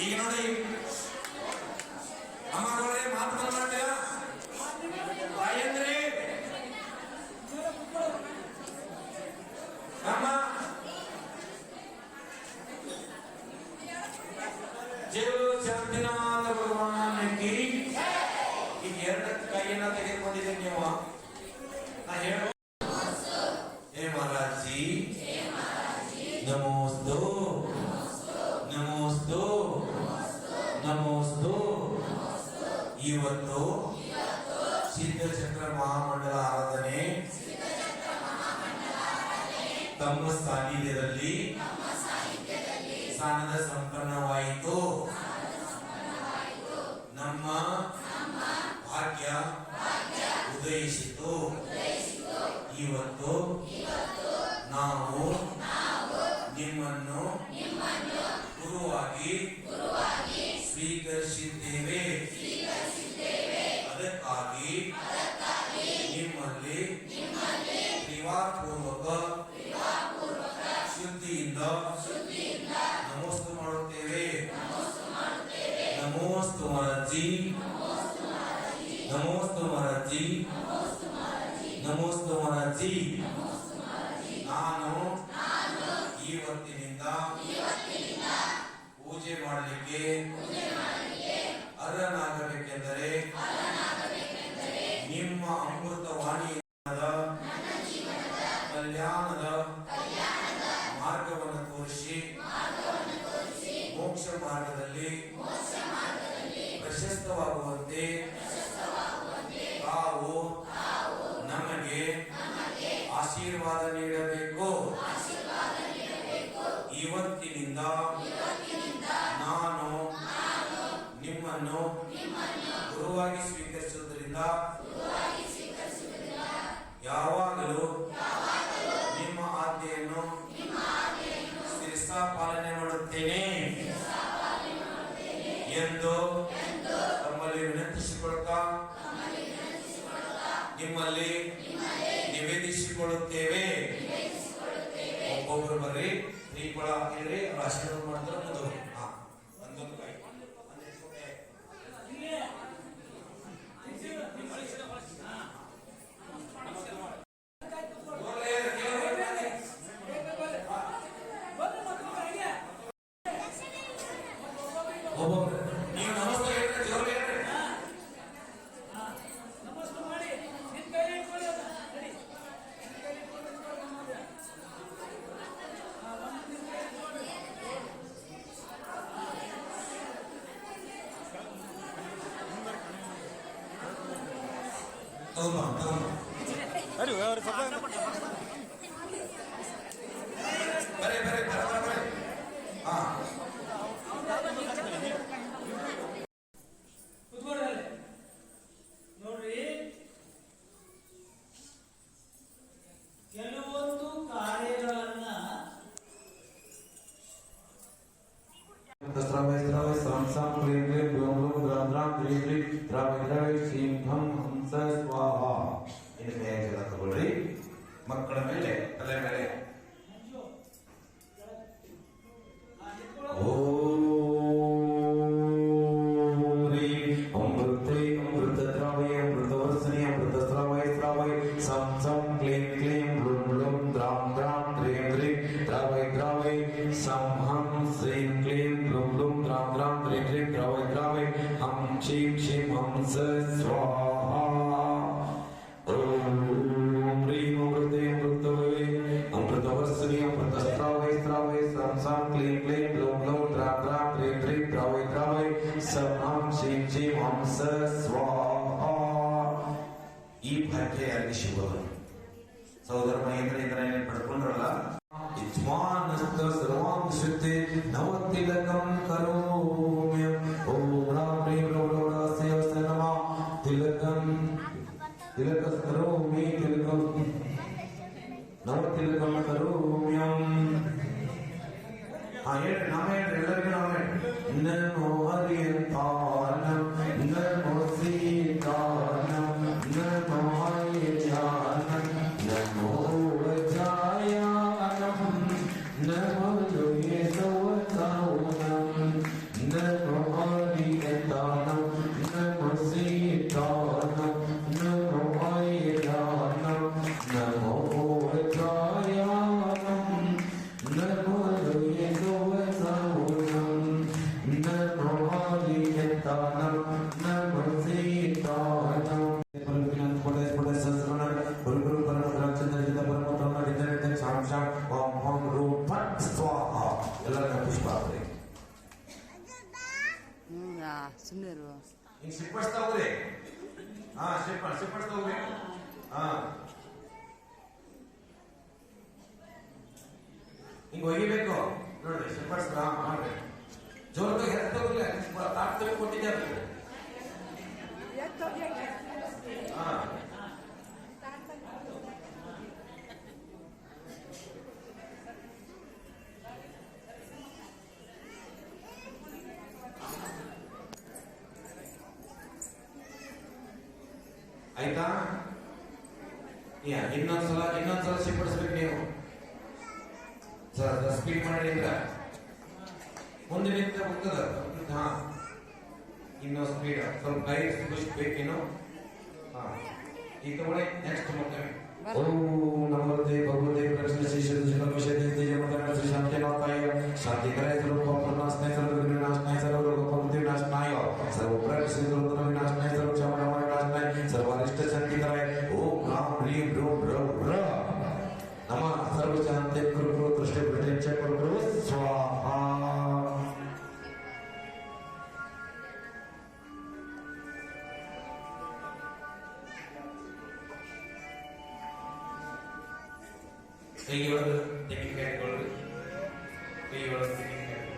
ಈಗ ನೋಡಿ ಅಮ್ಮಗಳೇ ಮಾತು ಮಾತಾಡ್ತೀರಾ ತಾಯಂದ್ರಿ ಅಮ್ಮ ಜೇಲು ಶಾಂತಿನಾಥ ಇವತ್ತು ಸಿದ್ಧಚಕ್ರ ಮಹಾಮಂಡಲ ಆರಾಧನೆ ತಮ್ಮ ಸಾನ್ನಿಧ್ಯದಲ್ಲಿ ಸ್ನಾನದ ಸಂಪನ್ನವಾಯಿತು. ನಮ್ಮ ಭಾಗ್ಯ ಉದಯಿಸಿತು. ಇವತ್ತು ನಾವು ನಿಮ್ಮನ್ನು ಗುರುವಾಗಿ ಕ್ರಿಯಾಪೂರ್ವಕ ಶುದ್ಧಿಯಿಂದ ನಮೋಸ್ತು ಮಾಡುತ್ತೇವೆ ನಮೋಸ್ತು ಮಹಾರಾಜಿ ನಮೋಸ್ತು ಮಹಾರಾಜಿ ನಮೋಸ್ತು ಮಹಾರಾಜಿ ನಾನು ಇವತ್ತಿನಿಂದ ಪೂಜೆ ಮಾಡಲಿಕ್ಕೆ ಅರ್ಹನಾಗಬೇಕೆಂದರೆ ಮಾರ್ಗದಲ್ಲಿ ಪ್ರಶಸ್ತವಾಗುವಂತೆ ತಾವು ನಮಗೆ ಆಶೀರ್ವಾದ ನೀಡಬೇಕು. ಇವತ್ತಿನಿಂದ ನಾನು ನಿಮ್ಮನ್ನು ಗುರುವಾಗಿ ಸ್ವೀಕರಿಸುವುದರಿಂದ ಯಾವಾಗಲೂ ನಿಮ್ಮಲ್ಲಿ ನಿವೇದಿಸಿಕೊಳ್ಳುತ್ತೇವೆ. ಒಬ್ಬೊಬ್ಬರು ಬರ್ರಿ ಶ್ರೀಫಲ ಹೇಳ್ರಿ ಅವ್ರು ಆಶೀರ್ವಾದ ಮಾಡಿದ್ರೆ ಮುಂದೆ വരൂ dri, zdravej, zdravej, ಶ್ರೀಂ ಹಂ ಹಂಸ ಸ್ವಾಹ ಇನ್ನು ಕೈಯಾಗೆಲ್ಲ ತಗೊಳ್ರಿ ಮಕ್ಕಳ ಮೇಲೆ ತಲೆ ಮೇಲೆ ಮಂಜು ಓಂ ಹ್ರೀಂ ಅಮೃತೆ ಅಮೃತ ದ್ರಾವಯ ಅಮೃತವರ್ಷಣಿ ಅಮೃತ ಸ್ರಾವಯ ಸ್ರಾವಯ ಸಂ ಸಂ ಕ್ಲೀಂ ಸರ್ವಾಂ ಶಕ್ತಿ ನವತಿಲಕಂ ಕರೋಮ್ಯ ಓಂ ರಾಂ ಹ್ರೀಂ ಲೋ ಲೋ ರಾಸ್ಯ ನಮ ತಿಲಕಂ ತಿಲಕ ಕರೋಮಿ ತಿಲಕಂ ನವತಿಲಕಂ ಕರೋಮ್ಯಂ ಹಾ ಹೇಳ್ರಿ ನಾಮ ಹೇಳ್ರಿ ಎಲ್ಲರಿಗೂ ನಾಮ ಹೇಳ್ರಿ ಹಿಂಗ್ ಸಿಪ್ಪಡಿಸ್ತಾ ಹೋಗ್ರಿ ಹಾ ಸಿಪ್ಪ ಸಿಪ್ಪಡಿಸ್ತಾ ಹೋಗ್ರಿ ಹಾ ಹಿಂಗ್ ಒಗಿಬೇಕು ನೋಡ್ರಿ ಸಿಪ್ಪಡಿಸ್ತಾ ಮಾಡ್ರಿ ಜೋರ್ಗ ಹೆತ್ತ ಹೋಗ್ಲಿ ಕೊಟ್ಟಿದ್ದೆ ಕೊಟ್ಟಿದ್ದಾರೆ ಆಯ್ತಾ ಇನ್ನೊಂದ್ಸಲ ಇನ್ನೊಂದ್ಸಲ ಸಿಂಪಡಿಸ್ಬೇಕು ನೀವು ಸರ್ ಸ್ಪೀಡ್ ಮಾಡಿದ್ರ ಮುಂದೆ ನಿಂತ ಹೋಗ್ತದ ಹಾ ಇನ್ನೂ ಸ್ಪೀಡ್ ಸ್ವಲ್ಪ ಗೈಡ್ ಬೂಸ್ಟ್ ಬೇಕೇನು ಹಾ ಈ ತಗೊಳ್ಳಿ ನೆಕ್ಸ್ಟ್ ಮತ್ತೆ ओम नमस्ते भगवते कृष्ण शिष्य जन्म विषय देते जन्म कर्म से शांति माताय ಸರ್ವಾರಿಷ್ಟ ಸಂಗೀತರಾಯ ಓಂ ಕಾಂ ಹ್ರೀಂ ರೂಂ ರೌ ರ ನಮ ಸರ್ವ ಶಾಂತಿ ಕುರುಕುರು ದೃಷ್ಟಿ ಪ್ರತಿಂಚ ಕುರುಕುರು ಸ್ವಾಹ. ಕೈ ಒಳಗೆ ತೆಂಗಿನಕಾಯಿ ಕೊಡ್ರಿ ಕೈ ಒಳಗೆ ತೆಂಗಿನಕಾಯಿ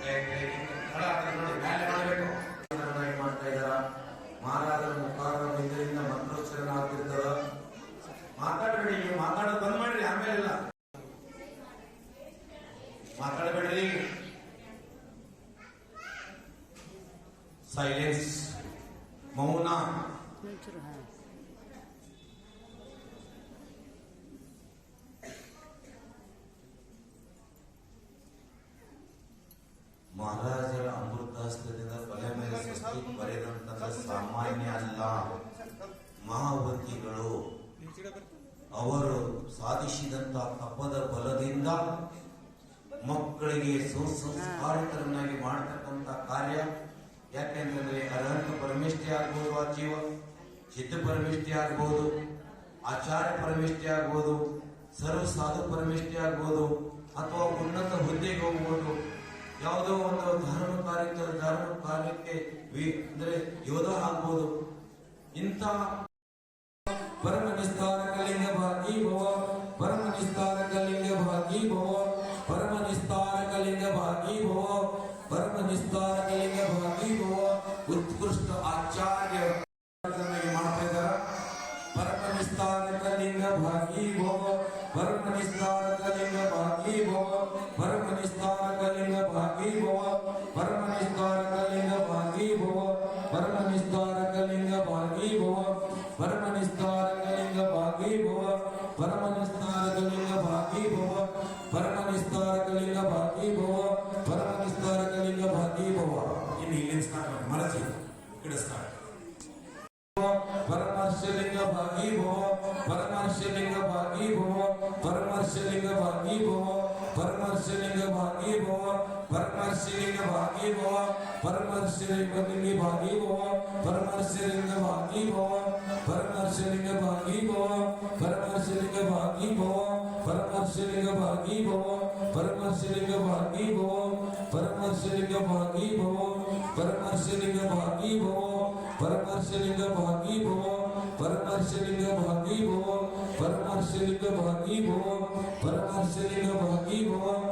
ಕೈ ಕೈ ಹಣ ಮಹಾರಾಜರ ಅಮೃತಾಸ್ತ್ರದಿಂದ ಬಲೆ ಮೇಲೆ ಸೃಷ್ಟಿ ಬರೆದಂತಹ ಸಾಮಾನ್ಯ ಅಲ್ಲ. ಮಹಾವತಿಗಳು ಅವರು ಸಾಧಿಸಿದಂತಹ ತಪ್ಪದ ಬಲದಿಂದ ಮಕ್ಕಳಿಗೆ ಸುಸಂಸ್ಕಾರಿತರನ್ನಾಗಿ ಮಾಡತಕ್ಕಂತ ಕಾರ್ಯ. ಯಾಕೆಂತಂದ್ರೆ ಅರ್ಹಂತ ಪರಮಿಷ್ಠೆ ಆಗ್ಬೋದು ಆ ಜೀವ. ಸಿದ್ಧ ಪರಮಿಷ್ಠೆ ಆಗ್ಬೋದು ಆಚಾರ್ಯ ಪರಮಿಷ್ಠೆ ಆಗ್ಬೋದು ಸರ್ವ ಸಾಧು ಪರಮಿಷ್ಠೆ ಆಗ್ಬೋದು ಅಥವಾ ಉನ್ನತ ಹುದ್ದೆಗೆ ಹೋಗ್ಬೋದು. ಯಾವುದೋ ಒಂದು ಧರ್ಮ ಕಾರ್ಯ ಧರ್ಮ ಕಾರ್ಯಕ್ಕೆ ಅಂದ್ರೆ ಯೋಧ ಆಗ್ಬೋದು. ಇಂಥ ಪರಮ ನಿಸ್ತಾರಕ ಲಿಂಗ ಭಾಗಿ ಭವ, ಪರಮ ನಿಸ್ತಾರಕ ಲಿಂಗ ಭಾಗಿ ಭವ, ಪರಮ ನಿಸ್ತಾರಕ ಲಿಂಗ ಭಾಗಿ ಭವ, ಪರಮ ನಿಸ್ತಾರಕ ಲಿಂಗ ಭಾಗಿ ಭವ, ಉತ್ಕೃಷ್ಟ ಆಚಾರ್ಯ ಮಾಡ್ತಾ ಇದ್ದಾರ? ಲಿಂಗ ಭಾಗಿ ಭವ, ಪರಮ ನಿಸ್ತಾರಕ ಲಿಂಗ ಭಾಗಿ ಭವ, ಪರಮ ನಿಸ್ತಾರಕ আগেই গোয়া भव परमर्षिलिंग भागी भव परमर्षिलिंग लिंगी भागी भव परमर्षिलिंग भागी भव परमर्षिलिंग भागी भव परमर्षिलिंग भागी भव परमर्षिलिंग भागी भव परमर्षिलिंग भागी भव परमर्षिलिंग भागी भव परमर्षिलिंग भागी भव। Para hacer en la bariba, para hacer en la bariba, para hacer en la bariba, para hacer en la bariba.